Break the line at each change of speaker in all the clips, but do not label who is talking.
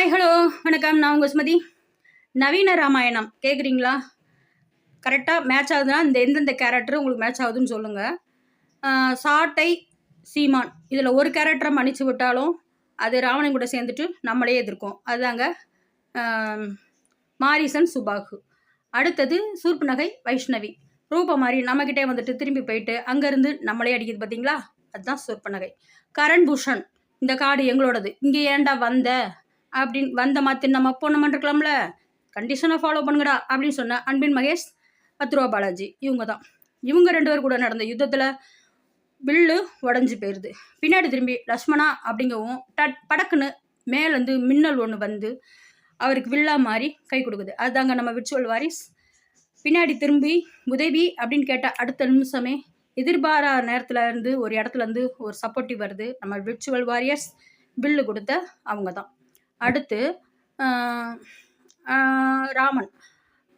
Hi hello வணக்கம். நான் உங்கள் சுமதி. நவீன ராமாயணம். கேட்குறீங்களா கரெக்டாக மேட்ச் ஆகுதுன்னா இந்த எந்தெந்த கேரக்டர் உங்களுக்கு மேட்ச் ஆகுதுன்னு சொல்லுங்கள் சாட்டை சீமான். இதில் ஒரு கேரக்டரை மன்னிச்சு விட்டாலும் அது ராவணன் கூட சேர்ந்துட்டு நம்மளே எதிர்க்கும். அதுதாங்க மாரிசன் சுபாகு. அடுத்தது சூர்பனகை வைஷ்ணவி. ரூபமாரி நம்மக்கிட்டே வந்துட்டு திரும்பி போயிட்டு அங்கேருந்து நம்மளே அடிக்குது பார்த்தீங்களா அதுதான் சூர்பனகை கரண் பூஷன் இந்த காடு எங்களோடது. இங்கே ஏன்டா வந்த? அப்படின்னு வந்த மாற்றி நம்ம பொண்ணு பண்ணிருக்கலாம்ல. கண்டிஷனை ஃபாலோ பண்ணுங்கடா அப்படின்னு சொன்ன அன்பின் மகேஷ் பத்ருவா பாலாஜி. இவங்க தான் இவங்க ரெண்டு பேர் கூட நடந்த யுத்தத்தில் வில்லு உடஞ்சி போயிடுது பின்னாடி திரும்பி லக்ஷ்மணா அப்படிங்கவும் டட் படக்குன்னு மேலேருந்து மின்னல் ஒன்று வந்து அவருக்கு வில்லா மாதிரி கை கொடுக்குது. அதுதாங்க நம்ம விர்ச்சுவல் வாரிஸ். பின்னாடி திரும்பி உதவி அப்படின்னு கேட்ட அடுத்த நிமிஷமே எதிர்பாரா நேரத்தில் இருந்து ஒரு இடத்துல இருந்து ஒரு சப்போர்ட்டிவ் வருது நம்ம விர்ச்சுவல் வாரியர்ஸ். பில்லு கொடுத்த அவங்க தான் அடுத்து ராமன்.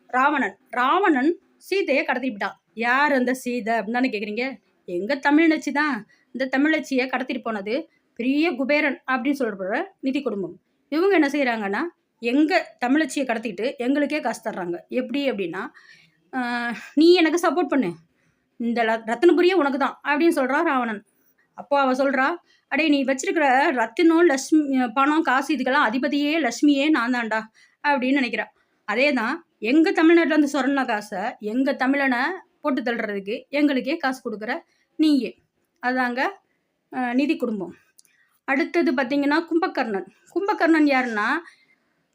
ராவணன். ராவணன் சீதையை கடத்திவிட்டான் யார் அந்த சீதை அப்படின்னு தானே கேட்குறீங்க எங்கள் தமிழ்நச்சி தான் இந்த தமிழச்சியை கடத்திட்டு போனது பெரிய குபேரன் அப்படின்னு சொல்கிற நிதி குடும்பம். இவங்க என்ன செய்கிறாங்கன்னா எங்கள் தமிழச்சியை கடத்திட்டு எங்களுக்கே காசு தர்றாங்க. எப்படி அப்படின்னா நீ எனக்கு சப்போர்ட் பண்ணு. இந்த ல- உனக்கு தான் அப்படின்னு சொல்கிறான் ராவணன். அப்போ அவ சொல்கிறா அடே நீ வச்சிருக்கிற ரத்தினம் லக்ஷ்மி பணம் காசு இதுக்கெல்லாம் அதிபதியே லக்ஷ்மியே நான் தான்டா அப்படின்னு நினைக்கிறான் அதே தான் எங்கள் தமிழ்நாட்டில் இருந்து சொரண காசை எங்கள் தமிழனை போட்டு தள்ளுறதுக்கு எங்களுக்கே காசு கொடுக்குற நீயே. அதாங்க நிதி குடும்பம். அடுத்தது பார்த்தீங்கன்னா கும்பகர்ணன். கும்பகர்ணன் யாருன்னா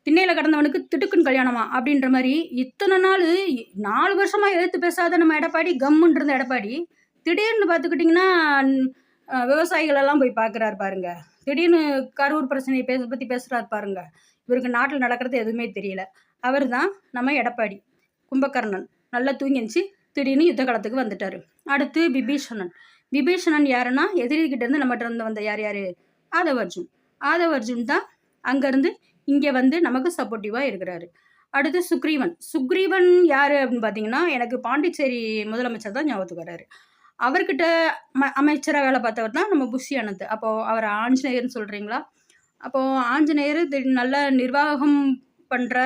திண்ணையில் கடந்தவனுக்கு திடுக்குன்னு கல்யாணமா அப்படின்ற மாதிரி இத்தனை நாள் நாலு வருஷமாக எதிர்த்து பேசாத நம்ம எடப்பாடி கம்முன்றிருந்த எடப்பாடி திடீர்னு பார்த்துக்கிட்டிங்கன்னா விவசாயிகளெல்லாம் போய் பார்க்குறாரு பாருங்க. திடீர்னு கரூர் பிரச்சனையை பேச பற்றி பேசுகிறாரு பாருங்க. இவருக்கு நாட்டில் நடக்கிறது எதுவுமே தெரியல. அவர் தான் நம்ம எடப்பாடி கும்பகர்ணன். நல்லா தூங்கிச்சு திடீர்னு யுத்த காலத்துக்கு வந்துட்டார். அடுத்து விபீஷணன். விபீஷணன் யாருன்னா எதிரிகிட்டேருந்து நம்மகிட்ட இருந்து வந்த யார் யார்? ஆதவர்ஜுன். ஆதவர்ஜுன் தான் அங்கேருந்து இங்கே வந்து நமக்கு சப்போர்ட்டிவாக இருக்கிறாரு. அடுத்து சுக்ரீவன். சுக்ரீவன் யார் அப்படின்னு பார்த்தீங்கன்னா எனக்கு பாண்டிச்சேரி முதலமைச்சர் தான் ஞாபகத்துக்கு வர்றாரு. அவர்கிட்ட ம அமைச்சராக வேலை பார்த்தவர் தான் நம்ம புஷி அனந்த். அப்போது அவர் ஆஞ்சநேயர்னு சொல்கிறீங்களா அப்போது ஆஞ்சநேயர் நல்ல நிர்வாகம் பண்ணுற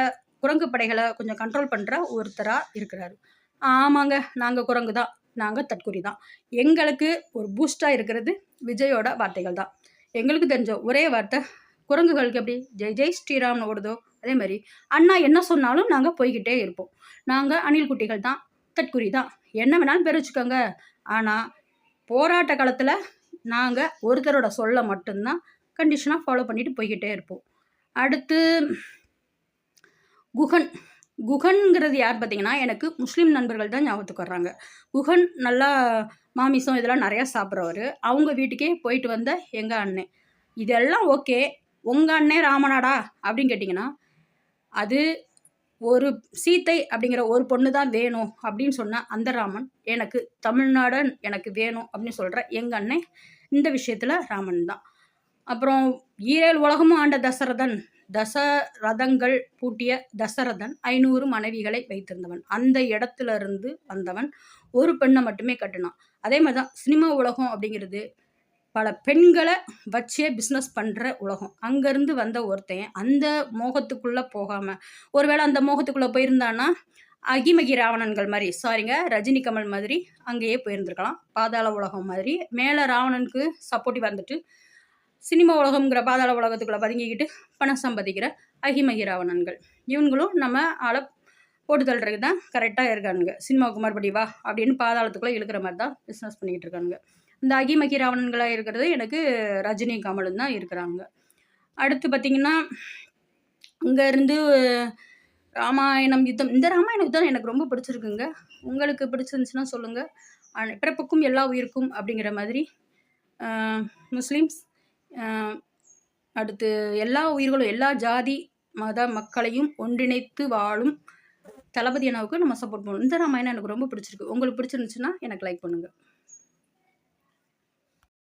குரங்கு படைகளை கொஞ்சம் கண்ட்ரோல் பண்ணுற ஒருத்தராக இருக்கிறாரு. ஆமாங்க நாங்கள் குரங்கு தான். நாங்கள் தற்குறி தான். எங்களுக்கு ஒரு பூஸ்டாக இருக்கிறது விஜயோட வார்த்தைகள் தான். எங்களுக்கு தெரிஞ்ச ஒரே வார்த்தை குரங்குகளுக்கு எப்படி? ஜெய் ஜெய் ஸ்ரீராம்னு ஓடுதோ? அதே மாதிரி அண்ணா என்ன சொன்னாலும் நாங்கள் போய்கிட்டே இருப்போம். நாங்கள் அணில் குட்டிகள் தான். தற்குறி தான். என்ன வேணாலும் பேர் வச்சுக்கோங்க. ஆனால் போராட்ட காலத்தில் நாங்கள் ஒருத்தரோட சொல்ல மட்டும்தான் கண்டிஷனாக ஃபாலோ பண்ணிட்டு போய்கிட்டே இருப்போம். அடுத்து குகன். குகன்கிறது யார் பார்த்தீங்கன்னா எனக்கு முஸ்லீம் நண்பர்கள் தான் ஞாபகத்துக்கு வர்றாங்க. குகன் நல்லா மாமிசம் இதெல்லாம் நிறையா சாப்பிட்றவர். அவங்க வீட்டுக்கே போயிட்டு வந்த எங்கள் அண்ணன் இதெல்லாம் ஓகே. உங்கள் அண்ணன் ராமனாடா? அப்படின்னு கேட்டிங்கன்னா அது ஒரு சீத்தை அப்படிங்கிற ஒரு பொண்ணு தான் வேணும் அப்படின்னு சொன்ன அந்தராமன் எனக்கு தமிழ்நாடன் எனக்கு வேணும் அப்படின்னு சொல்கிற எங்கள் அண்ணன் இந்த விஷயத்தில் ராமன் தான். அப்புறம் ஈரேல் உலகமும் ஆண்ட தசரதன் தசரதங்கள் பூட்டிய தசரதன் ஐநூறு மனைவிகளை வைத்திருந்தவன். அந்த இடத்துல இருந்து வந்தவன் ஒரு பெண்ணை மட்டுமே கட்டினான். அதே மாதிரி தான் சினிமா உலகம் அப்படிங்கிறது பல பெண்களை வச்சே பிஸ்னஸ் பண்ணுற உலகம். அங்கேருந்து வந்த ஒருத்தன் அந்த மோகத்துக்குள்ளே போகாமல் ஒருவேளை அந்த மோகத்துக்குள்ளே போயிருந்தான்னா அகிமகி ராவணன்கள் மாதிரி சாரிங்க ரஜினி கமல் மாதிரி அங்கேயே போயிருந்துருக்கலாம். பாதாள உலகம் மாதிரி. மேலே ராவணனுக்கு சப்போர்ட்டிவ் வந்துட்டு சினிமா உலகம்ங்கிற பாதாள உலகத்துக்குள்ளே பதுங்கிக்கிட்டு பணம் சம்பாதிக்கிற அகிமகி ராவணன்கள். இவங்களும் நம்ம ஆளை போட்டு தள்ளுறதுக்கு தான் கரெக்டாக இருக்கானுங்க. சினிமாவுக்கு மறுபடி வா அப்படின்னு பாதாளத்துக்குள்ளே இழுக்கிற மாதிரி தான் பிஸ்னஸ் பண்ணிக்கிட்டு இருக்கானுங்க. இந்த அகிமகி ராவணன்களாக இருக்கிறது எனக்கு ரஜினி கமலும் தான் இருக்கிறாங்க. அடுத்து பார்த்திங்கன்னா இங்கேருந்து ராமாயணம் யுத்தம். இந்த ராமாயண யுத்தம் எனக்கு ரொம்ப பிடிச்சிருக்குங்க. உங்களுக்கு பிடிச்சிருந்துச்சுன்னா சொல்லுங்கள் பிறப்புக்கும் எல்லா உயிருக்கும் அப்படிங்கிற மாதிரி முஸ்லீம்ஸ் அடுத்து எல்லா உயிர்களும் எல்லா ஜாதி மத மக்களையும் ஒன்றிணைத்து வாழும் தளபதி அண்ணாவுக்கு நம்ம சப்போர்ட் பண்ணணும். இந்த ராமாயணம் எனக்கு ரொம்ப பிடிச்சிருக்கு. உங்களுக்கு பிடிச்சிருந்துச்சுன்னா எனக்கு லைக் பண்ணுங்கள்